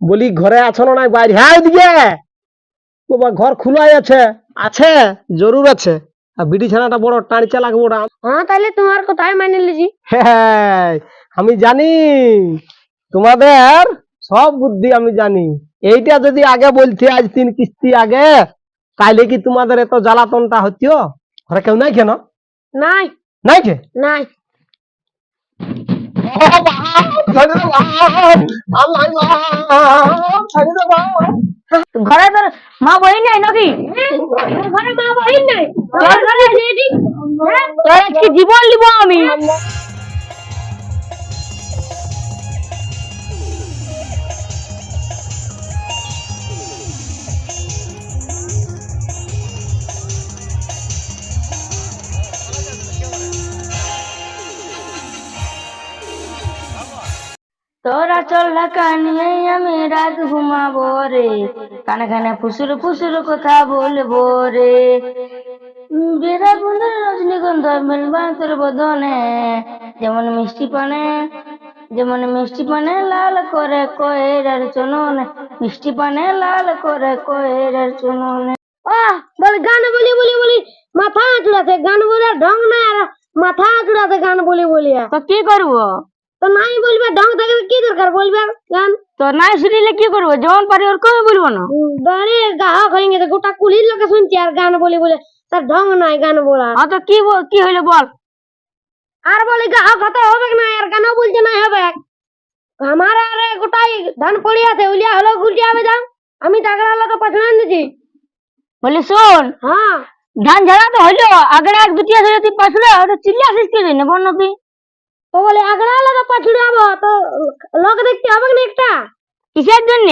বলি ঘরে আছো না বাইরে? হ্যাঁ বাবা ঘর খোলাই আছে। আছে জরুর আছে। আর বিড়ি ছানাটা বড় টানিচা লাগবো ওটা হ্যাঁ তাহলে তোমার কথাই মানে লিজি। হ্যাঁ আমি জানি। তোমাদের সব বুদ্ধি আমি জানি। এইটা যদি আগে বলতে আজ তিন কিস্তি আগে তাইলে কি তোমাদের এত জ্বালাতনটা হতো ঘরে কেউ নাই কেন? নাই। নাই কে? নাই। ঘরে তোর মা বই নাই নাকি? ঘরে মা বই নাই। ঘরে আজকে জীবন নিব আমি। তোরা চল ঢাকা নিয়ে আমি রাত ঘুমাবো রে। কানে কানে ফুসুর ফুসুর কথা বলব রে। উম, বেড়া বন্ধু রজনীগন্ধ মেলবা তোর বদনে। যেমন মিষ্টি পানে যেমন মিষ্টি পানে লাল করে কয়ের আর চুনন। মিষ্টি পানে লাল করে কয়ের চুনন। আহ বল গান বলি বলি বলি। মাথা চুড়াতে গান বলে ঢং নাই আর মাথা চুড়াতে গান বলি বলি। তো কি করব? তো নাই বলবে ঢং থাকে কি দরকার বলবে? গান তো নাই শুনিলে কি করব? যেমন পারি ওর কমে বলব না? বাড়ি গাহক হয়ে গেছে গোটা কুলির লোকে শুনছি আর গান বলি বলে। তার ঢং নাই গান বলা তো কি বল- কি হইল বল? আর বলি গাহক হতে হবে না আর গান বলছে না হবে? আমার আরে গোটাই ধান পড়ে আছে উলিয়া হলো গুলটি হবে যাও আমি টাকরা লোকে পাঠানো দিছি বলি শোন হ্যাঁ। ধান ঝাড়া তো হইল আগড়া এক দুটি আছে তুই পাছড়ে ওটা চিল্লি আসিস কি জন্য বল তুই? তো বলে আগড়া লোকে পাছড়ে আবো তো লোক দেখতে হবে না একটা? কিসের জন্য?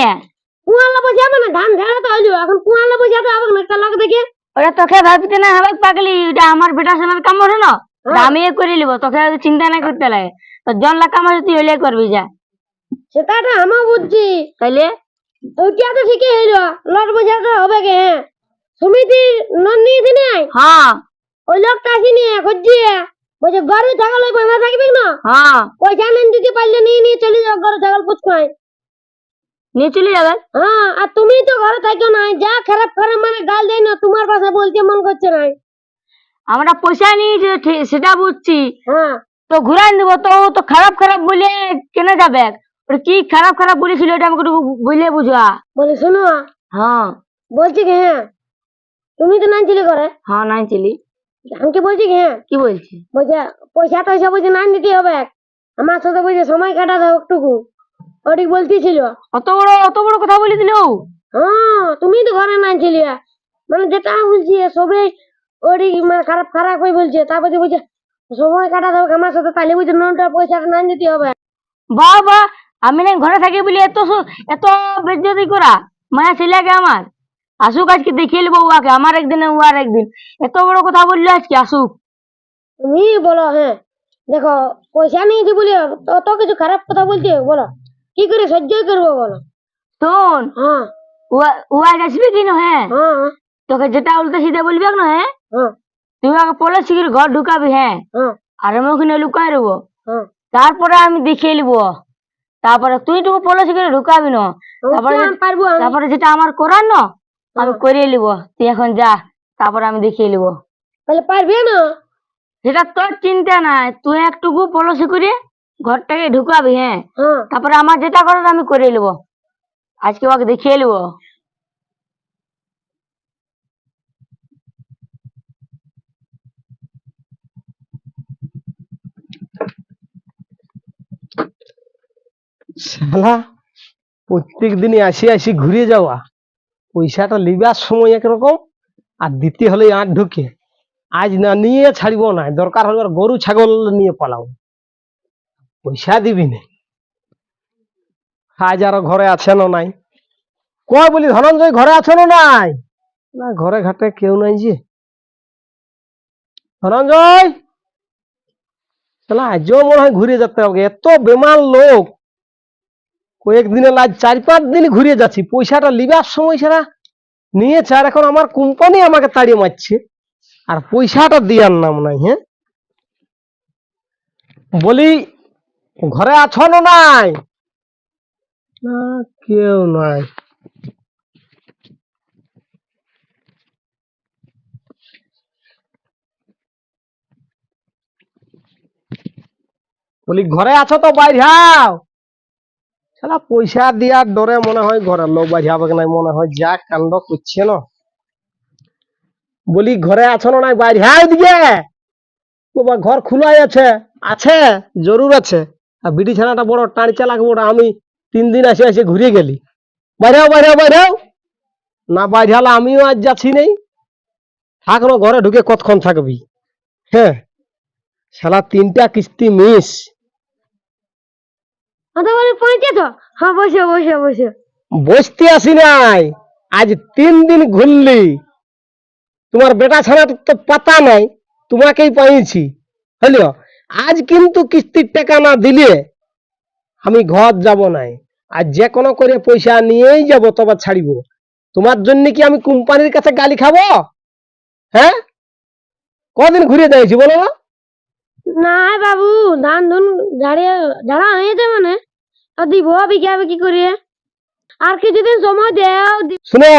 কুয়ালা বসাবে না ধান ঝাড়া তো হইল এখন কুয়ালা বসাতে হবে না একটা লোক দেখে। ওটা তোকে ভাবিতে না হবে পাগলি এটা আমার বেটা সোনার কাম হলো না আমি করে নিব তোকে চিন্তা না করতে লাগে। তো জন কাম আছে তুই হইলে করবি যা। সেটা তো আমার বুঝছি। তাইলে? ওইটা তো ঠিকই হইল লট বোঝাতে হবে কে সমিতির লোন নিয়েছি নাই? হ্যাঁ। ওই লোকটা আসিনি খুঁজছি বলছে গরু ছাগল ওই বাঁধা থাকবে না হ্যাঁ। পয়সা নেন দিতে পারলে নিয়ে নিয়ে চলে যাও গরু ছাগল পুচকাই নিয়ে চলে যাবে? হ্যাঁ আর তুমি তো ঘরে থাকো না যা খারাপ খারাপ মানে গাল দেয় না তোমার পাশে বলতে মন করছে না। আমরা পয়সা ঠিক- সেটা বুঝছি। হ্যাঁ। তো ঘুরাই দেবো তো তো খারাপ খারাপ বলে কেনে যাবে? কি খারাপ খারাপ বলেছিল এটা আমাকে বুঝলে বুঝা। বলে শোনো। হ্যাঁ। বলছি কি হ্যাঁ তুমি তো নাই ছিলে করে। হ্যাঁ নাই ছিলি আমাকে বলছি হ্যাঁ? কি বলছি? বলছে পয়সা টয়সা বলছে না নিতে হবে আমার সাথে বলছে সময় কাটা দাও একটুকু। ওটিক বলতেছিল। অত বড় অত বড় কথা বলে দিল? হ্যাঁ তুমি তো ঘরে নাই ছিলি। মানে যেটা বলছি সবে ওটি মানে খারাপ খারাপ করে বলছে। তারপরে বলছে সময় কাটা দাও আমার সাথে তাহলে বলছে নটা পয়সাটা না নিতে হবে। বাহ আমি না ঘরে থাকি বলি এত এত বেজ্জতি করা। মায়া ছেলেকে আমার। আসুক আজকে দেখিয়ে নেব উহাকে আমার একদিন উহার একদিন। এত বড় কথা বলল আজকে আসুক। তুমি বলো হ্যাঁ। দেখো পয়সা নিয়েছি বলি অত কিছু খারাপ কথা বলছে বলো। কি করে সহ্য করব বলো? শোন হ্যাঁ। আসবে কি না হ্যাঁ? তোকে যেটা উল্টো সিধা বলবি না হ্যাঁ? তুই আমাকে পলে শিখির ঘর ঢুকাবি হ্যাঁ? আর আমি ওখানে লুকাই দেবো তারপরে আমি দেখিয়ে নিবো। তারপরে তুই টুকু পলে শিখির ঢুকাবি না। তারপরে তারপরে যেটা আমার করার না আমি করিয়ে নিব তুই এখন যা তারপরে আমি দেখিয়ে নিব তাহলে পারবি না? সেটা তোর চিন্তা নাই তুই একটুকু পলসি করে ঘরটাকে ঢুকাবি হ্যাঁ? তারপরে আমার যেটা করার আমি করে নেব আজকে ওকে দেখিয়ে নেব শালা প্রত্যেক দিনই আসি আসি ঘুরে যাওয়া। পয়সাটা লিবার সময় একরকম আর দিতে হলে আট ঢুকে। আজ না নিয়ে ছাড়িব না, দরকার হলে গরু, ছাগল নিয়ে পালাও। পয়সা দিবি না। আজ আরও ঘরে আছে না নাই। কয় বলি, ধনঞ্জয়, ঘরে আছে না নাই? না, ঘরে ঘাটে কেউ নাই যে। ধনঞ্জয়! আজও মনে হয় ঘুরে যেতে হবে। এত বেমার লোক। কয়েকদিনে লাজ, চার পাঁচ দিন ঘুরে যাচ্ছি। পয়সাটা লিবার সময় ছাড়া নিয়েছে আর এখন আমার কোম্পানি আমাকে তাড়িয়ে মারছে। আর পয়সাটা দেওয়ার নাম নাই হ্যাঁ? বলি, ঘরে আছো না নাই। না, কেউ নাই। বলি, ঘরে আছো তো বাইরে হাও। শালা পয়সা দিয়ার ডরে মনে হয় ঘরের লোক বাইরে হবে নাই, মনে হয় যা কাণ্ড করছে না। বলি, ঘরে আছো না বাইরে হাও দিকে বাবা, ঘর খোলাই আছে আছে, জরুর আছে। আর বিড়ি ছানাটা বড় টানি চালাক বড়, আমি তিন দিন আসে এসে ঘুরে গেলি। বাইরেও বাইরেও বাইরেও না বাইরে হলে আমিও আজ যাচ্ছি নেই। থাক ঘরে ঢুকে কতক্ষণ থাকবি? হ্যাঁ শালা তিনটা কিস্তি মিস। পৌঁছে তো? হ্যাঁ বসে বসে বসে। বসতে আসি নাই। আজ তিন দিন ঘুরলি। তোমার বেটা ছাড়া তো পাতা নাই। তোমাকেই পাইছি। হলো আজ কিন্তু কিস্তির টাকা না দিলে আমি ঘর যাব নাই। আর যে কোনো করে পয়সা নিয়েই যাব তবে ছাড়িব। তোমার জন্য কি আমি কোম্পানির কাছে গালি খাব? হ্যাঁ? কদিন ঘুরে দিয়েছি বলো। না বাবু ধান ধুন ঝাড়িয়ে ঝাড়া হয়েছে মানে দিব আর কিছুদিন সময় দেও শুনো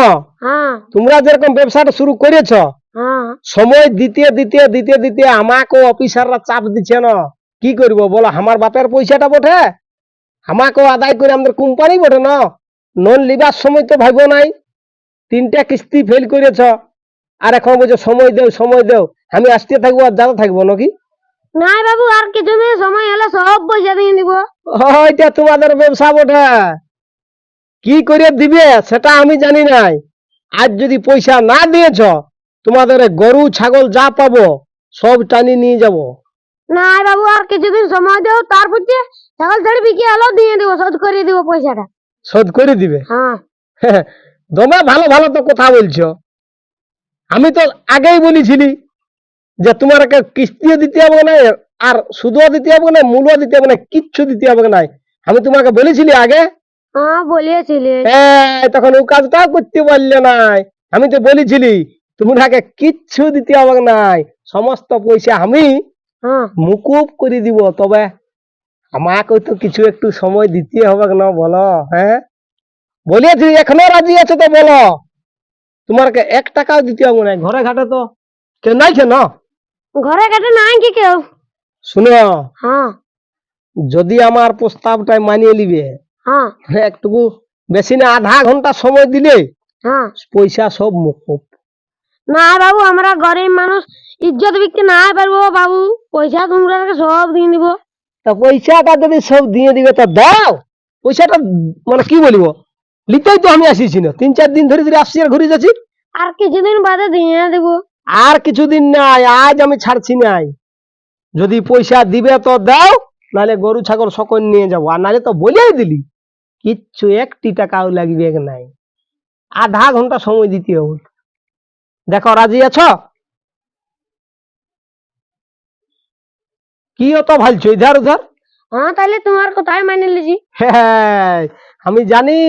হ্যাঁ। তোমরা যেরকম ব্যবসাটা শুরু করেছ হ্যাঁ। সময় দিতে দিতে দিতে দিতে আমাকে অফিসাররা চাপ দিচ্ছে না। কি করব বলো আমার বাপের পয়সাটা বটে? আমাকেও আদায় করে আমাদের কোম্পানি বটে না? লিবার সময় তো ভাইব নাই। তিনটা কিস্তি ফেল করেছ। আর এখন বলছো সময় দেও সময় দেও। আমি আসতে থাকব আর যাতে থাকব নাকি? না বাবু আর কিছুদিন সময় হলে সব পয়সা দিয়ে দিব ওইটা তোমাদের ব্যবসা বটে। কি করে দিবে সেটা আমি জানি নাই। আজ যদি পয়সা না দিয়েছ তোমাদের গরু ছাগল যা পাবো সব টানি নিয়ে যাব। না বাবু আর কিছুদিন সময় দেও তারপর যে ছাগল ছাড়ি বিক্রি হলো দিয়ে দিব শোধ করে দিব পয়সাটা। শোধ করে দিবে? হ্যাঁ। দমে ভালো ভালো তো কথা বলছো। আমি তো আগেই বলেছিলি যে তোমার একটা কিস্তিও দিতে হবে না আর সুদও দিতে হবে না মূলও দিতে হবে না কিচ্ছু দিতে হবে না। আমি তোমাকে বলেছিলি আগে? হ্যাঁ তখন ও কাজটাও করতে পারলে নাই। আমি তো বলেছিলি তোমাকে কিচ্ছু দিতে হবে নাই সমস্ত পয়সা আমি মুকুব করে দিব তবে আমাকে তো কিছু একটু সময় দিতে হবে না বলো হ্যাঁ? বলেছি এখনও রাজি আছে তো বলো? তোমাকে এক টাকাও দিতে হবে না ঘরে ঘাটে তো। কেউ নাই কেন? ঘরে কাটে নাই কি কেউ? শুনো হ্যাঁ। যদি আমার প্রস্তাবটাই মানিয়ে নিবে হ্যাঁ। একটুকু বেশি না আধা ঘণ্টা সময় দিলে হ্যাঁ। পয়সা সব মুকুব। না বাবু আমরা গরিব মানুষ ইজ্জত বিক্রি না পারব বাবু। পয়সা তোমরা সব দিয়ে দিব তা পয়সাটা যদি সব দিয়ে দিবে তো দাও। পয়সাটা মানে কি বলিব? লিতেই তো আমি আসিছি না। তিন চার দিন ধরে ধরে আসছি আর ঘুরে যাচ্ছি। আর কিছুদিন বাদে দিয়ে দেব। আর কিছুদিন নাই আজ আমি ছাড়ছি নাই। যদি পয়সা দিবে তো দাও নাহলে গরু ছাগল সকল নিয়ে যাব। আর নাহলে তো বলেই দিলি কিচ্ছু একটি টাকাও লাগবে নাই। আধা ঘণ্টা সময় দিতে হবে। দেখো রাজি আছো? কি অত ভালছো? ইধার উধার? হ্যাঁ তাহলে তোমার কোথায় মানে লিজি। হ্যাঁ আমি জানি।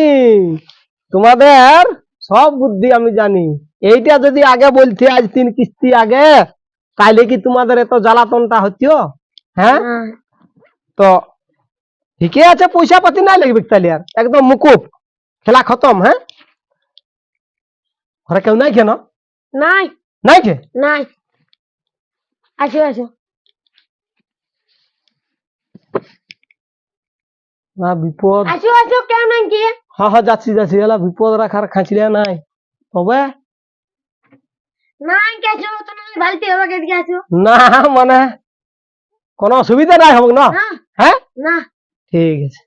তোমাদের সব বুদ্ধি আমি জানি। এইটা যদি আগে বলতে আজ তিন কিস্তি আগে তাইলে কি তোমাদের এত জ্বালাতনটা হতো হ্যাঁ? তো ঠিকই আছে পয়সা পাতি নাই লাগবে তাহলে আর। একদম মুকুব। খেলা খতম হ্যাঁ? ঘরে কেউ নাই কেন? নাই। নাই কে? নাই। আসো আসো। না বিপদ। আসো আসো কেউ নাই কি? হ্যাঁ হ্যাঁ যাচ্ছি যাচ্ছি। এলা বিপদ রাখার খাঁচলে নাই। তবে নাই কেছো তো নাই ভালতে হবে কেদিকে আসো না মানে কোনো অসুবিধা নাই হবে না হ্যাঁ না ঠিক আছে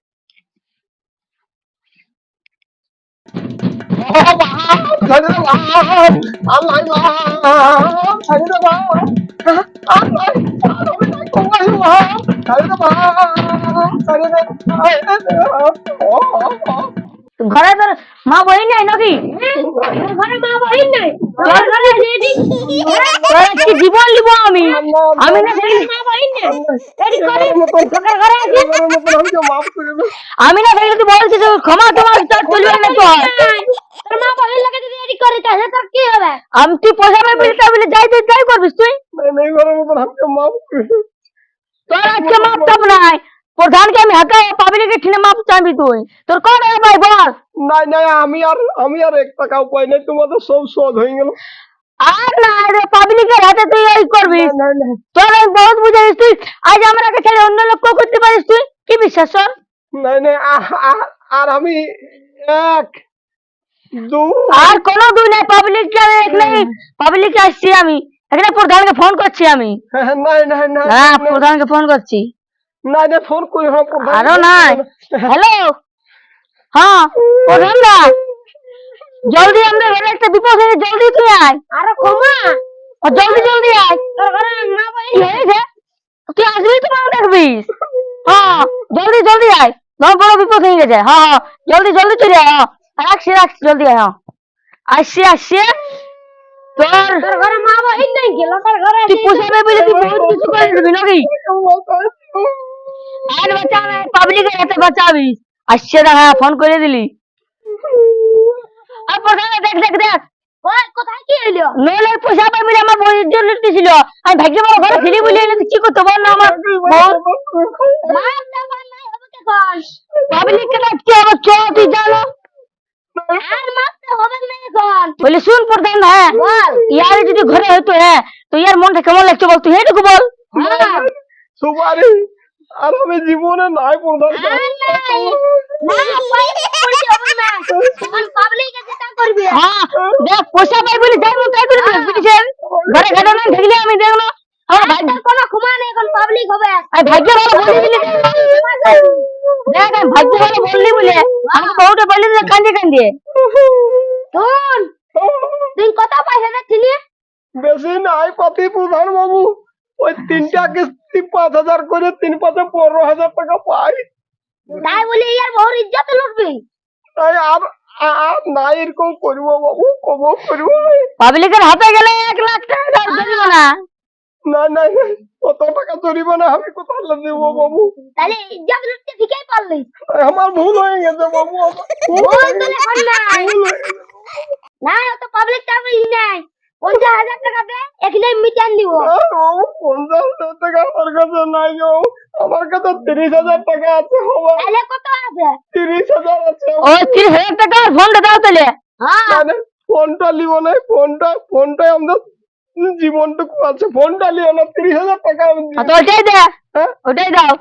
ঘরে তোর মা বই নাই নাকি? ঘরে মা বই নাই। তোর ঘরে রেডি কি জীবন লিব আমি? আমি না দেখি মা বই নাই। রেডি করে তোর ঘরে আছি? আমি না তুই বলছিস ক্ষমা তোমার তোর না তো তোর মা বই লাগে যদি রেডি করে তাহলে তোর কি হবে? আমি তুই পয়সা পাবি তা বলে যাই যাই করবিস তুই। তোর আজকে মাপ টাপ নাই। প্রধানকে আমি হাতে পাবলিকে ঠিনে মাপ চাইবি তুই? তোর কোন টাকা পাই বল? নাই নাই আমি আর আমি আর এক টাকাও পাই নাই তোমাদের সব শোধ হয়ে গেল। আর না রে পাবলিকের হাতে তুই এই করবি নাই নাই তোর আমি বহুত বুঝাইস তুই আজ আমাকে ছেড়ে অন্য লোক করতে পারিস তুই? কি বিশ্বাস তোর? নাই নাই আর আমি এক দু। আর কোনো দুই নাই পাবলিককে আমি এখানে পাবলিকে আসছি আমি। এখানে প্রধানকে ফোন করছি আমি। নাই নাই নাই হ্যাঁ প্রধানকে ফোন করছি। নাই নাই ফোন করি হ্যাঁ। আরও নাই। হ্যালো হ্যাঁ প্রধান দা। জলদি আমাদের ঘরে একটা বিপদ হয়েছে জলদি তুই আয়। আরে কমা ও জলদি জলদি আয়। তোর ঘরে মা ভাই হয়েছে তুই আসবি তো মাও দেখবিস হ্যাঁ জলদি জলদি আয়। বড় বিপদ হয়ে গেছে। হ্যাঁ হ্যাঁ জলদি জলদি চলে আয় হ্যাঁ। রাখছি রাখছি জলদি আয় হ্যাঁ। আসছি আসছি। তোর তোর ঘরে মা ভাই নাই গেল তোর ঘরে তুই পোষাবে বলে তুই বহুত কিছু করে দিবি নাকি? আর বাঁচাবে পাবলিকের হাতে বাঁচাবি আসছে দেখা ফোন করে দিলি। আর প্রধানে দেখ দেখ দেখ। ওই কোথায় কি হইল? নইলে পয়সা পাবি না, আমার বইয়ের জন্য দিছিল। আমি ভাগ্য বড় ঘরে ফিরি বলে এলে কি করতে বল না আমার পাবলিক কে ডাকতে হবে চ তুই জানো। আর মারতে হবে না এখন। বলে শুন প্রধান হ্যাঁ। ইয়ার যদি ঘরে হইতো হ্যাঁ তো ইয়ার মনটা কেমন লাগছে বল তুই হেটুকু বল। সুপারি আর আমি জীবনে নাই প্রধান হ্যাঁ পয়সা পাই বলে যাই তাই করে বুঝছেন ঘরে ঘরে না থাকলে আমি দেখ না। আমার ভাগ্য কোনো ক্ষমা নেই এখন পাবলিক হবে। আর ভাগ্য ভালো বলে দিলি দেখ ভাগ্য ভালো বললি বলে আমি বউটা বলে দিলে কান্দে কান্দে শুন তুই কত পয়সা দিচ্ছিলি বেশি নাই পাতি প্রধান বাবু। ওই তিনটা কিস্তি পাঁচ হাজার করে তিন পাঁচে পনেরো হাজার টাকা পাই। তাই বলে ইয়ার বহুর ইজ্জত লুটবি? তাই আর আর নাই এরকম করব বাবু কব করব। পাবলিকের হাতে গেলে এক লাখ টাকা দেবো না। না না না, কত টাকা জরিমানা আমি কোথায় দেবো বাবু? তাহলে ইজ্জত লুটতে ঠিকই পারলি। আমার ভুল হয়ে গেছে বাবু ভুল তো গেছে। না অত পাবলিক টাবলিক নাই। পঞ্চাশ হাজার টাকা দে এখানে মিটান দিব। পঞ্চাশ হাজার টাকা আমার কাছে নাই গো। আমার কাছে তিরিশ হাজার টাকা আছে বাবা তাহলে কত আছে? তিরিশ হাজার আছে। ও তিরিশ হাজার টাকা ফোনটা দাও তাহলে। হ্যাঁ। মানে ফোনটা লিব না ফোনটা ফোনটাই আমাদের জীবনটুকু আছে। ফোনটা লিও না তিরিশ হাজার টাকা। তো ওটাই দে। হ্যাঁ? ওটাই দাও।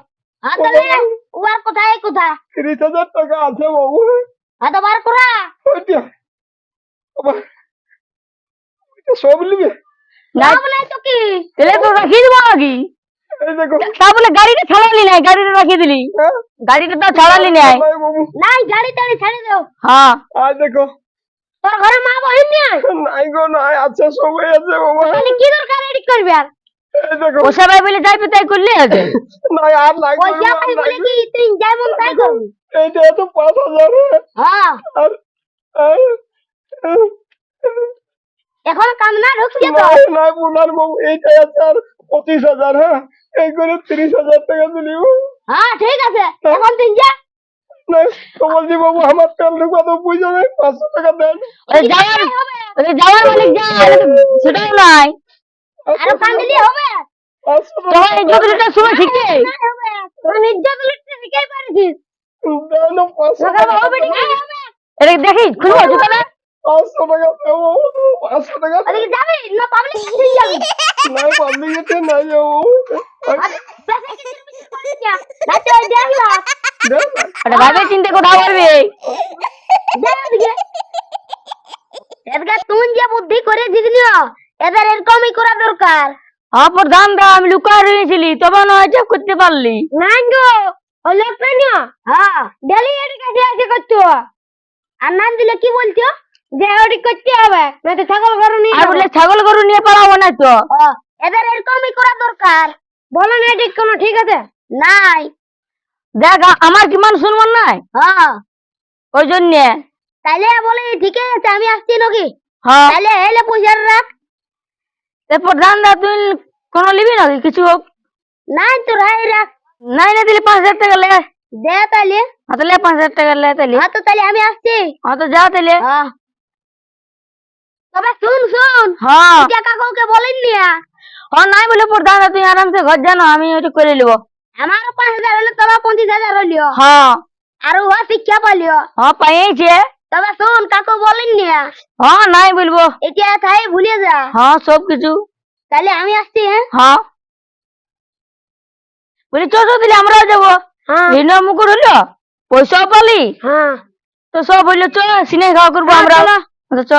হ্যাঁ তাহলে ওর কোথায় কোথায়? তিরিশ হাজার টাকা আছে বাবু। হ্যাঁ তো বার করা। ওইটা সব নিবে। না বলে তো কি? তাহলে তো রাখিয়ে দিব নাকি? এই দেখো। তা বলে গাড়িটা ছাড়ালি নাই গাড়িটা রাখিয়ে দিলি। হ্যাঁ? গাড়িটা তো ছাড়ালি নাই। নাই বাবু নাই গাড়ি টাড়ি ছেড়ে দাও। হ্যাঁ। আয় দেখো। তোর ঘরে মা বহিন নেই? নাই গো নাই আছে সবাই আছে বাবা তাহলে কি দরকার এডিট করবি আর? এই দেখো। বলে যাইবে তাই করলে হবে। নাই আর লাগবে পয়সা পাই বলে কি তুই যেমন তাই করবি? এইটা তো পাঁচ হাজার। হ্যাঁ। আর আর এখন কামনা ঢুকছে তো। এইটাই আছে আর পঁচিশ হাজার হ্যাঁ? এই করে তিরিশ হাজার টাকা দিলি হ্যাঁ ঠিক আছে। এখন তুই যা। কমলজি বাবু আমার তেল ঢুকা তো বুঝে নেই পাঁচশো টাকা দেন। যাওয়ার মালিক যা সেটাও নাই। আরও কান্দিলি হবে। পাঁচশো তোমার টাকা ইজ্জত লুটার সময় ঠিকই তোমার ইজ্জত লুটতে শিখাই পারিস দেন না, পাঁচশো টাকা দেবো পাঁচশো টাকা ওদিকে যাবি না পাবলিক কিছু যাবি। যাব না। ভাবে চিন্তা কথা করবি তুই যে বুদ্ধি করে দিগনি এদের এরকমই করা দরকার। হ্যাঁ প্রধান দা আমি লুকা রয়েছিলি তবে নয় চাপ করতে পারলি। না গো ওই লোকটা নিও হ্যাঁ। ডেলি এর কাছে আছে করতো আর নাম দিলে কি বলছো? ওটি করতে হবে না তো ছাগল গরু নিয়ে আর বলে ছাগল গরু নিয়ে পালাবো না তো। এদের এরকমই করা দরকার। বলো না ঠিক কোনো ঠিক আছে? নাই। দেখ আমার কি মান সম্মান নাই? হ্যাঁ ওই জন্য। তাইলে বলে ঠিকই আছে আমি আসছি নাকি? হ্যাঁ তাইলে এলে পয়সা রাখ। এরপর ধান দা তুই কোনো নিবি নাকি কিছু? হোক নাই তো রাই রাখ। নাই না দিলে পাঁচ হাজার টাকা লে দে তাইলে। হ্যাঁ লে পাঁচ হাজার টাকা লে তাইলে। হ্যাঁ তো তাইলে আমি আসছি। হ্যাঁ তো যা তাইলে। হ্যাঁ তবে শুন শুন। হ্যাঁ কাকুকে বলেন নি হ্যাঁ নাই বলে প্রধান তুই আরামসে ঘর জানো আমি ওইটা করে নেব। আমারও পাঁচ হাজার হলে তোমার পঁচিশ হাজার হলিও হ্যাঁ আর ও শিক্ষা পালিও হ্যাঁ পাইছে তবে শোন কাকু বলেন না হ্যাঁ নাই বলব। এটা ভুলে যা। হ্যাঁ সব কিছু। তাহলে আমি আসছি হ্যাঁ? হ্যাঁ বলি চো চো দিলে আমরাও যাব। হ্যাঁ। মুকুর হলো পয়সাও পালি? হ্যাঁ। তো সব হইল চ সিনে খাওয়া করব আমরা চ।